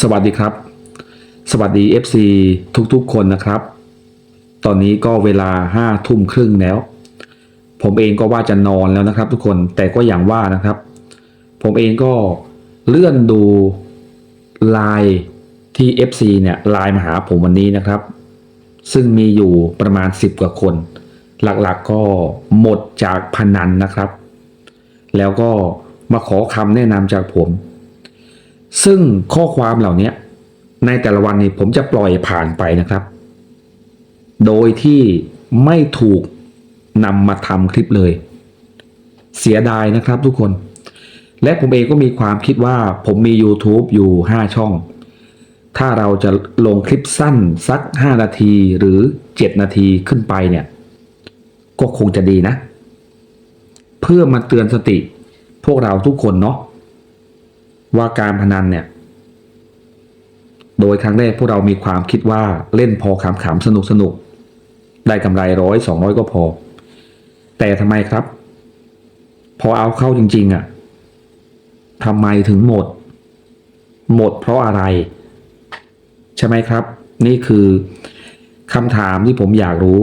สวัสดีครับ สวัสดี FC ทุกๆคนนะครับ ตอนนี้ก็เวลาห้าทุ่มครึ่งแล้ว ผมเองก็ว่าจะนอนแล้วนะครับ ทุกคนแต่ก็อย่างว่านะครับ ผมเองก็เลื่อนดูไลน์ที่ FC เนี่ยไลน์มาหาผมวันนี้นะครับ ซึ่งมีอยู่ประมาณ 10 กว่าคน หลักๆก็หมดจากพนันนะครับ แล้วก็มาขอคำแนะนำจากผม ซึ่งข้อความเหล่านี้ในแต่ละวันนี้ผมจะปล่อยผ่านไปนะครับ โดยที่ไม่ถูกนำมาทำคลิปเลย เสียดายนะครับทุกคน และผมเองก็มีความคิดว่าผมมี YouTube อยู่ 5 ช่อง ถ้าเราจะลงคลิปสั้นสัก 5 นาทีหรือ 7 นาทีขึ้นไปเนี่ย ก็คงจะดีนะ เพื่อมาเตือนสติพวกเราทุกคนเนาะ ว่าการพนันเนี่ย โดยครั้งแรกพวกเรามีความคิดว่าเล่นพอขำๆสนุกสนุกๆได้กำไรร้อยสองร้อยก็พอ แต่ทำไมครับ พอเอาเข้าจริง ๆอะ่ะทำไมถึงหมด หมดเพราะอะไร ใช่ไหมครับ นี่คือคำถามที่ผมอยากรู้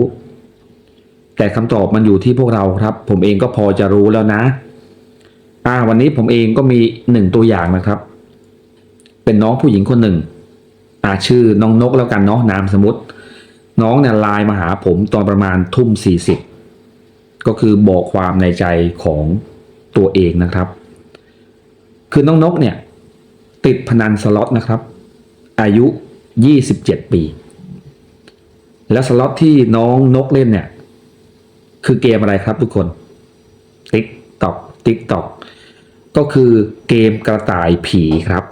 แต่คำตอบมันอยู่ที่พวกเราครับ ผมเองก็พอจะรู้แล้วนะ อ่าวันนี้ผมเองก็มีหนึ่งตัวอย่างนะครับ เป็นน้องผู้หญิงคนหนึ่งอ่าชื่อน้องนกแล้วกันเนาะนามสมมติ น้องเนี่ยไลน์มาหาผมตอนประมาณทุ่มสี่สิบก็คือบอกความในใจของตัวเองนะครับ คือน้องนกเนี่ย ติดพนันสล็อตนะครับ อายุ27ปี แล้วสล็อตที่น้องนกเล่นเนี่ย คือเกมอะไรครับทุกคน ติ๊กตอกก็คือเกมกระต่ายผีครับ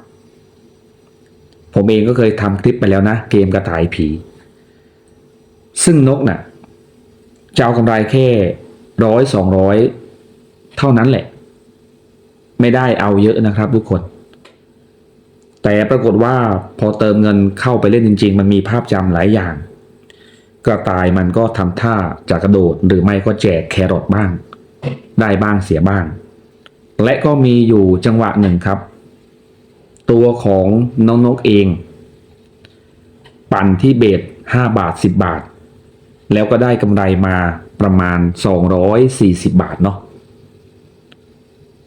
ผมเองก็เคยทำคลิปไปแล้วนะ เกมกระต่ายผี ซึ่งนกน่ะจะเอากำไรแค่ร้อยสองร้อยเท่านั้นแหละ ไม่ได้เอาเยอะนะครับทุกคน แต่ปรากฏว่าพอเติมเงินเข้าไปเล่นจริง ๆ มันมีภาพจำหลายอย่าง กระต่ายมันก็ทำท่าจะกระโดดหรือไม่ก็แจกแครอทบ้าง ได้บ้างเสียบ้าง และก็มีอยู่จังหวะหนึ่งครับ ตัวของน้องนกเอง ปั่นที่เบส5บาท 10 บาท แล้วก็ได้กำไรมาประมาณ 240 บาทเนาะ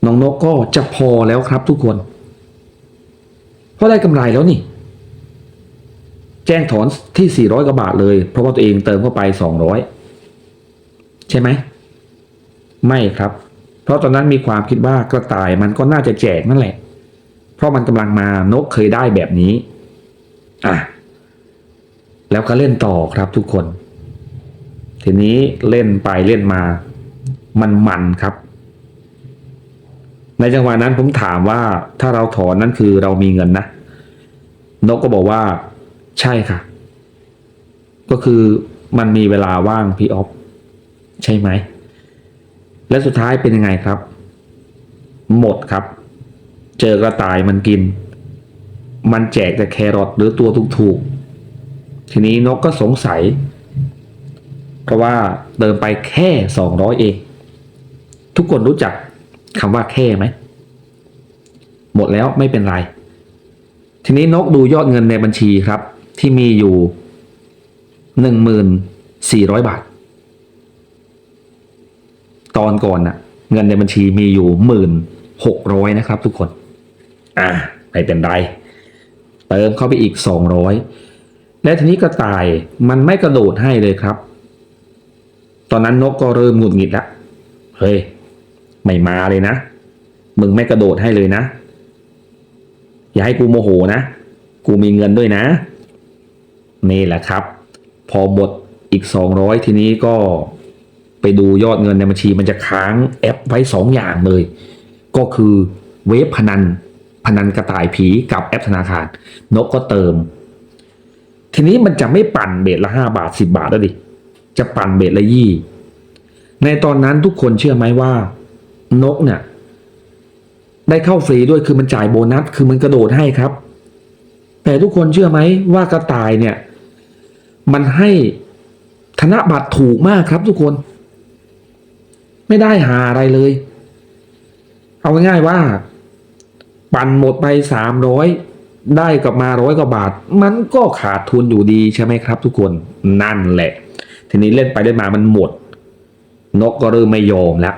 น้องนกก็จะพอแล้วครับทุกคน เพราะได้กำไรแล้วนี่ แจ้งถอนที่ 400 กว่าบาทเลย เพราะว่าตัวเองเติมเข้าไป 200 ใช่ไหม ไม่ครับ ราะตอนนั้นมีความคิดว่ากระต่ายมันก็น่าจะแจกนั่นแหละ เพราะมันกำลังมานกเคยได้แบบนี้ อะ แล้วก็เล่นต่อครับทุกคน ทีนี้เล่นไปเล่นมา มันมันครับ ในจังหวะนั้นผมถามว่าถ้าเราถอนนั่นคือเรามีเงินนะ นกก็บอกว่าใช่ค่ะ ก็คือมันมีเวลาว่างพี่ออฟใช่ไหม และสุดท้ายเป็นยังไงครับ หมดครับ เจอกระต่ายมันกิน มันแจกแต่แครอทหรือตัวถูกๆ ทีนี้นกก็สงสัย เพราะว่าเติมไปแค่สองร้อยเอง ทุกคนรู้จักคำว่าแค่ไหม หมดแล้วไม่เป็นไร ทีนี้นกดูยอดเงินในบัญชีครับ ที่มีอยู่หนึ่งหมื่นสี่ร้อยบาท ตอนก่อนน่ะ เงินในบัญชีมีอยู่หมื่นหกร้อยนะครับ ทุกคน อ่าไม่เป็นไรเติมเข้าไปอีกสองร้อยและทีนี้กระต่ายมันไม่กระโดดให้เลยครับ ตอนนั้นนกก็เริ่มหงุดหงิดล้วเฮ้ยไม่มาเลยนะ มึงไม่กระโดดให้เลยนะ อย่าให้กูโมโหนะ กูมีเงินด้วยนะ นี่แหละครับ พอหมดอีก200ทีนี้ก็ ไปดูยอดเงินในบัญชีมันจะค้างแอปไว้2อย่างเลย ก็คือเว็บพนันพนันกระต่ายผีกับแอปธนาคาร นกก็เติม ทีนี้มันจะไม่ปั่นเบทละ5บาท10บาทแล้วดิ จะปั่นเบทละยี่ในตอนนั้นทุกคนเชื่อไหมว่า นกเนี่ย ได้เข้าฟรีด้วยคือมันจ่ายโบนัสคือมันกระโดดให้ครับ แต่ทุกคนเชื่อไหมว่ากระต่ายเนี่ย มันให้ธนบัตรถูกมากครับทุกคน ไม่ได้หาอะไรเลย เอาง่ายๆว่า ปั่นหมดไปสามร้อยได้กลับมาร้อยกว่าบาท มันก็ขาดทุนอยู่ดีใช่ไหมครับ ทุกคนนั่นแหละ ทีนี้เล่นไปเล่นมามันหมด นกก็เริ่มไม่ยอมแล้ว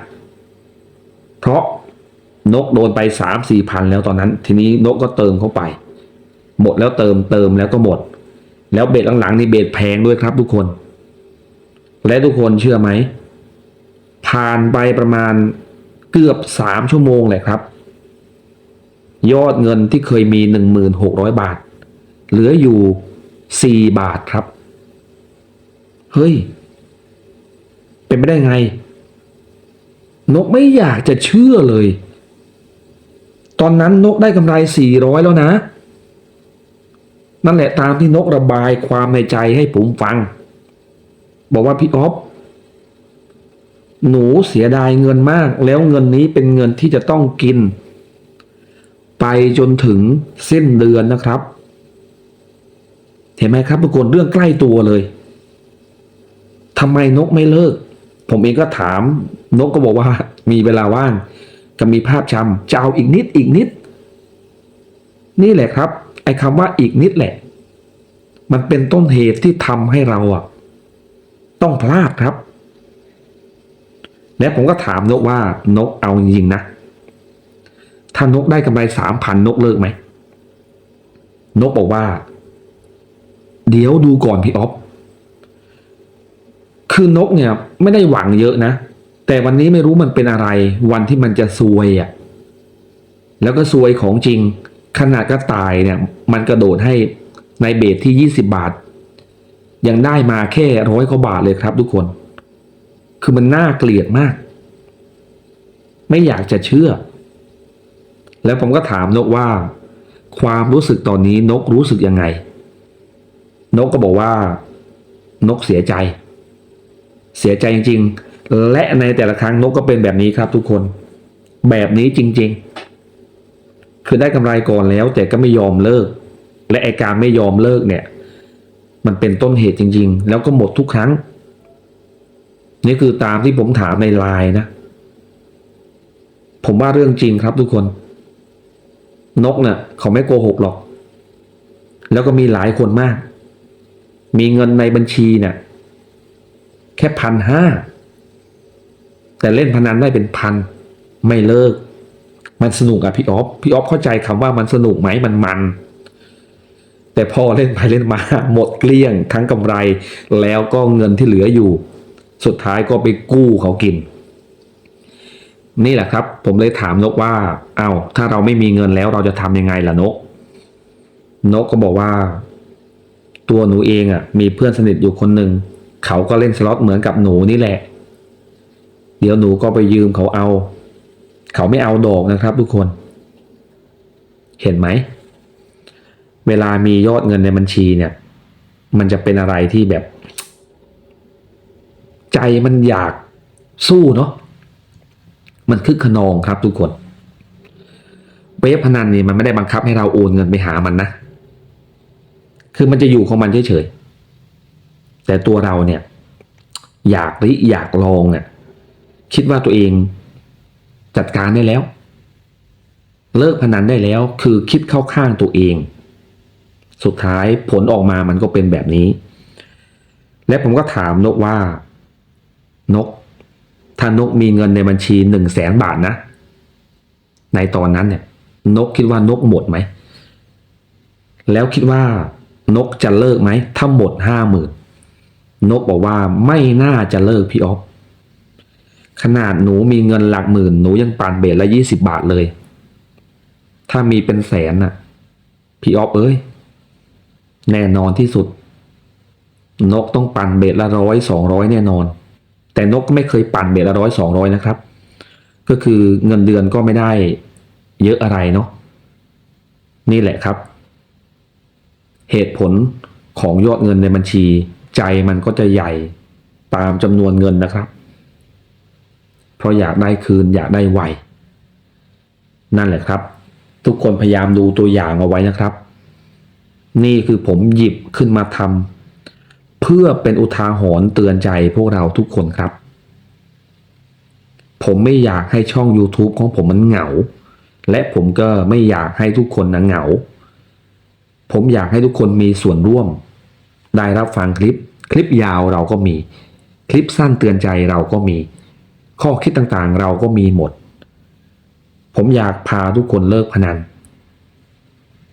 เพราะนกโดนไปสามสี่พันแล้วตอนนั้น ทีนี้นกก็เติมเข้าไป หมดแล้วเติมเติมแล้วก็หมด แล้วเบ็ดหลังๆนี่เบ็ดแพงด้วยครับทุกคน และทุกคนเชื่อไหม ผ่านไปประมาณเกือบสามชั่วโมงเลยครับ ยอดเงินที่เคยมีหนึ่งหมื่นหกร้อยบาท เหลืออยู่สี่บาทครับ เฮ้ย เป็นไม่ได้ไง นกไม่อยากจะเชื่อเลย ตอนนั้นนกได้กำไรสี่ร้อยแล้วนะ นั่นแหละตามที่นกระบายความในใจให้ผมฟัง บอกว่าพี่ออฟ หนูเสียดายเงินมาก แล้วเงินนี้เป็นเงินที่จะต้องกิน ไปจนถึงสิ้นเดือนนะครับ เห็นไหมครับทุกคนเรื่องใกล้ตัวเลยทำไมนกไม่เลิก ผมเองก็ถาม นกก็บอกว่า มีเวลาว่างก็มีภาพจำจะเอาอีกนิดอีกนิด นี่แหละครับ ไอ้คำว่าอีกนิดแหละ มันเป็นต้นเหตุที่ทำให้เราอะต้องพลาดครับ และผมก็ถามนกว่านกเอาจริงๆนะ ถ้านกได้กำไรสามพันนกเลิกไหม นกบอกว่า เดี๋ยวดูก่อนพี่ออฟคือนกเนี่ย ไม่ได้หวังเยอะนะ แต่วันนี้ไม่รู้มันเป็นอะไร วันที่มันจะซวยอะ่ะแล้วก็ซวยของจริง ขนาดกระต่ายเนี่ย มันกระโดดให้ในเบสที่ยี่สิบาท ยังได้มาแค่ร้อยกว่าบาทเลยครับทุกคน คือมันน่าเกลียดมาก ไม่อยากจะเชื่อ แล้วผมก็ถามนกว่า ความรู้สึกตอนนี้นกรู้สึกยังไง นกก็บอกว่า นกเสียใจ เสียใจจริง ๆ และในแต่ละครั้งนกก็เป็นแบบนี้ครับทุกคน แบบนี้จริง ๆ คือได้กำไรก่อนแล้ว แต่ก็ไม่ยอมเลิก และไอการไม่ยอมเลิกเนี่ย มันเป็นต้นเหตุจริง ๆ แล้วก็หมดทุกครั้ง นี่คือตามที่ผมถามในไลน์นะ ผมว่าเรื่องจริงครับทุกคน นกเนี่ยเขาไม่โกหกหรอก แล้วก็มีหลายคนมาก มีเงินในบัญชีเนี่ยแค่พันห้า แต่เล่นพนันได้เป็นพัน ไม่เลิก มันสนุกอะพี่ออฟ พี่ออฟเข้าใจคำว่ามันสนุกไหมมันมัน แต่พอเล่นไปเล่นมาหมดเกลี้ยงทั้งกำไร แล้วก็เงินที่เหลืออยู่ สุดท้ายก็ไปกู้เขากิน นี่แหละครับ ผมเลยถามนกว่า เอา้า ถ้าเราไม่มีเงินแล้วเราจะทำยังไงล่ะนก นกก็บอกว่า ตัวหนูเองอะ่ะ มีเพื่อนสนิทอยู่คนหนึ่งเขาก็เล่นสล็อตเหมือนกับหนูนี่แหละ เดี๋ยวหนูก็ไปยืมเขาเอา เขาไม่เอาดอกนะครับทุกคน เห็นไหม เวลามียอดเงินในบัญชีเนี่ย มันจะเป็นอะไรที่แบบ ใจมันอยากสู้เนาะมันคึกขนองครับทุกคนเว็บพนันนี่มันไม่ได้บังคับให้เราโอนเงินไปหามันนะ คือมันจะอยู่ของมันเฉยๆ แต่ตัวเราเนี่ย อยากริอยากลองเนี่ยคิดว่าตัวเองจัดการได้แล้ว เลิกพนันได้แล้ว คือคิดเข้าข้างตัวเอง สุดท้ายผลออกมามันก็เป็นแบบนี้ และผมก็ถามนกว่า นก ถ้านกมีเงินในบัญชีหนึ่งแสนบาทนะ ในตอนนั้นเนี่ย นกคิดว่านกหมดไหม แล้วคิดว่านกจะเลิกไหม ถ้าหมดห้าหมื่นนกบอกว่าไม่น่าจะเลิกพี่ออฟขนาดหนูมีเงินหลักหมื่นหนูยังปานเบสละยี่สิบบาทเลย ถ้ามีเป็นแสนน่ะ พี่ออฟเอ้ย แน่นอนที่สุด นกต้องปั่นเบ็ดละร้อยสองร้อยแน่นอน แต่นก็ไม่เคยปั่นเบ็ดละร้อยสองร้อยนะครับ ก็คือเงินเดือนก็ไม่ได้เยอะอะไรเนาะนี่แหละครับ เหตุผลของยอดเงินในบัญชี ใจมันก็จะใหญ่ตามจำนวนเงินนะครับ เพราะอยากได้คืนอยากได้ไวนั่นแหละครับ ทุกคนพยายามดูตัวอย่างเอาไว้นะครับ นี่คือผมหยิบขึ้นมาทำ เพื่อเป็นอุทาหรณ์เตือนใจพวกเราทุกคนครับ ผมไม่อยากให้ช่อง YouTube ของผมมันเหงา และผมก็ไม่อยากให้ทุกคนนะเหงา ผมอยากให้ทุกคนมีส่วนร่วม ได้รับฟังคลิป คลิปยาวเราก็มี คลิปสั้นเตือนใจเราก็มี ข้อคิดต่างๆเราก็มีหมด ผมอยากพาทุกคนเลิกพนัน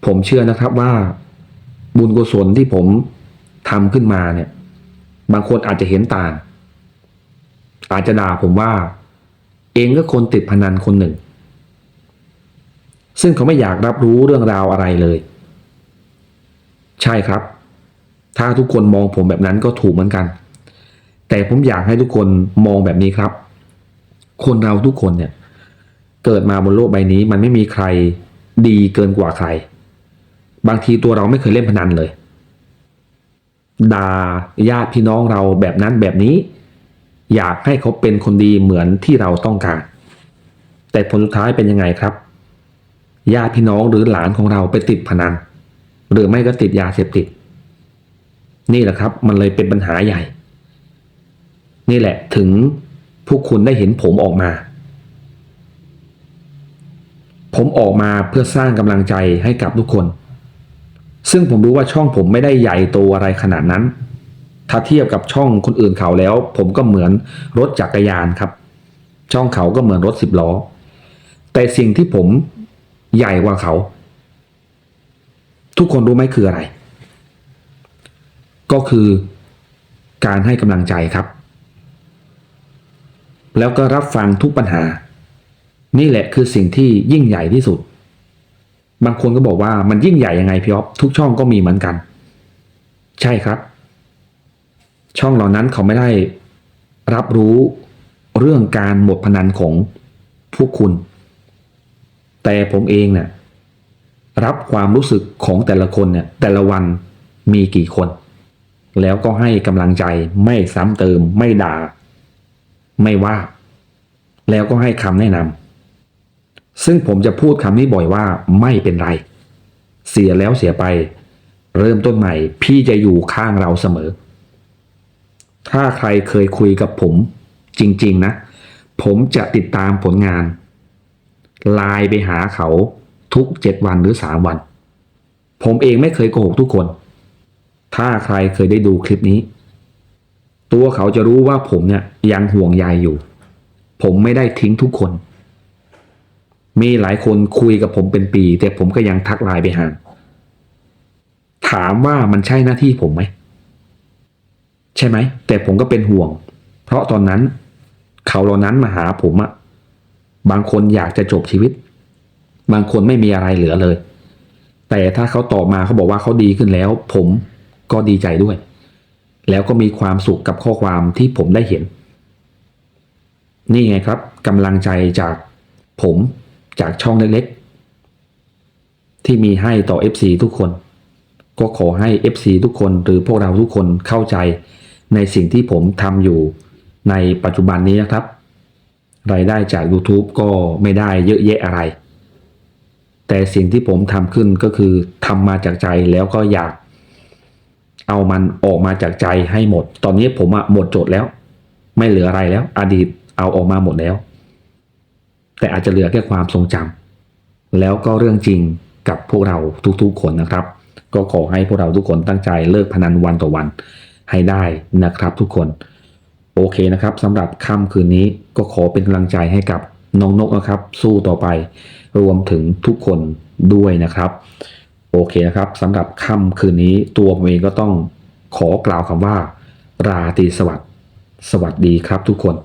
ผมเชื่อนะครับว่า บุญกุศลที่ผม ทำขึ้นมาเนี่ย บางคนอาจจะเห็นต่าง อาจจะด่าผมว่า เองก็คนติดพนันคนหนึ่ง ซึ่งเขาไม่อยากรับรู้เรื่องราวอะไรเลย ใช่ครับ ถ้าทุกคนมองผมแบบนั้นก็ถูกเหมือนกัน แต่ผมอยากให้ทุกคนมองแบบนี้ครับ คนเราทุกคนเนี่ย เกิดมาบนโลกใบนี้มันไม่มีใครดีเกินกว่าใคร บางทีตัวเราไม่เคยเล่นพนันเลย ด่าญาติพี่น้องเราแบบนั้นแบบนี้ อยากให้เขาเป็นคนดีเหมือนที่เราต้องการ แต่ผลสุดท้ายเป็นยังไงครับญาติพี่น้องหรือหลานของเราไปติดพนันหรือไม่ก็ติดยาเสพติด นี่แหละครับ มันเลยเป็นปัญหาใหญ่ นี่แหละถึงพวกคุณได้เห็นผมออกมา ผมออกมาเพื่อสร้างกำลังใจให้กับทุกคน ซึ่งผมรู้ว่าช่องผมไม่ได้ใหญ่โตอะไรขนาดนั้น ถ้าเทียบกับช่องคนอื่นเขาแล้ว ผมก็เหมือนรถจักรยานครับ ช่องเขาก็เหมือนรถสิบล้อ แต่สิ่งที่ผมใหญ่กว่าเขา ทุกคนรู้ไหมคืออะไร ก็คือการให้กำลังใจครับ แล้วก็รับฟังทุกปัญหา นี่แหละคือสิ่งที่ยิ่งใหญ่ที่สุด บางคนก็บอกว่ามันยิ่งใหญ่ยังไงพี่อ๊อฟทุกช่องก็มีเหมือนกัน ใช่ครับ ช่องเหล่านั้นเขาไม่ได้รับรู้เรื่องการหมดพนันของพวกคุณ แต่ผมเองเนี่ยรับความรู้สึกของแต่ละคนเนี่ยแต่ละวันมีกี่คน แล้วก็ให้กำลังใจไม่ซ้ำเติมไม่ด่า ไม่ว่า แล้วก็ให้คำแนะนำ ซึ่งผมจะพูดคำนี้บ่อยว่าไม่เป็นไร เสียแล้วเสียไป เริ่มต้นใหม่ พี่จะอยู่ข้างเราเสมอ ถ้าใครเคยคุยกับผม จริง ๆ นะ ผมจะติดตามผลงานไลน์ไปหาเขาทุกเจ็ดวันหรือสามวัน ผมเองไม่เคยโกหกทุกคน ถ้าใครเคยได้ดูคลิปนี้ ตัวเขาจะรู้ว่าผมเนี่ยยังห่วงใยอยู่ ผมไม่ได้ทิ้งทุกคน มีหลายคนคุยกับผมเป็นปี แต่ผมก็ยังทักไลน์ไปหา ถามว่ามันใช่หน้าที่ผมไหม ใช่ไหม แต่ผมก็เป็นห่วง เพราะตอนนั้นเขาเหล่านั้นมาหาผมอะบางคนอยากจะจบชีวิต บางคนไม่มีอะไรเหลือเลย แต่ถ้าเขาตอบมาเขาบอกว่าเขาดีขึ้นแล้ว ผมก็ดีใจด้วย แล้วก็มีความสุขกับข้อความที่ผมได้เห็น นี่ไงครับกำลังใจจากผม จากช่องเล็กๆ ที่มีให้ต่อ FC ทุกคน ก็ขอให้ FC ทุกคนหรือพวกเราทุกคนเข้าใจในสิ่งที่ผมทำอยู่ในปัจจุบันนี้นะครับ รายได้จาก YouTube ก็ไม่ได้เยอะแยะอะไร แต่สิ่งที่ผมทำขึ้นก็คือทำมาจากใจแล้วก็อยากเอามันออกมาจากใจให้หมด ตอนนี้ผมอะหมดโจทย์แล้ว ไม่เหลืออะไรแล้ว อดีตเอาออกมาหมดแล้ว แต่อาจจะเหลือแค่ความทรงจำแล้วก็เรื่องจริงกับพวกเราทุกๆคนนะครับ ก็ขอให้พวกเราทุกคนตั้งใจเลิกพนันวันต่อวันให้ได้นะครับทุกคน โอเคนะครับสำหรับค่ำคืนนี้ก็ขอเป็นกำลังใจให้กับน้องนกนะครับ สู้ต่อไปรวมถึงทุกคนด้วยนะครับ โอเคนะครับสำหรับค่ำคืนนี้ตัวผมเองก็ต้องขอกล่าวคำว่า ราตรีสวัสดิ์สวัสดีครับทุกคน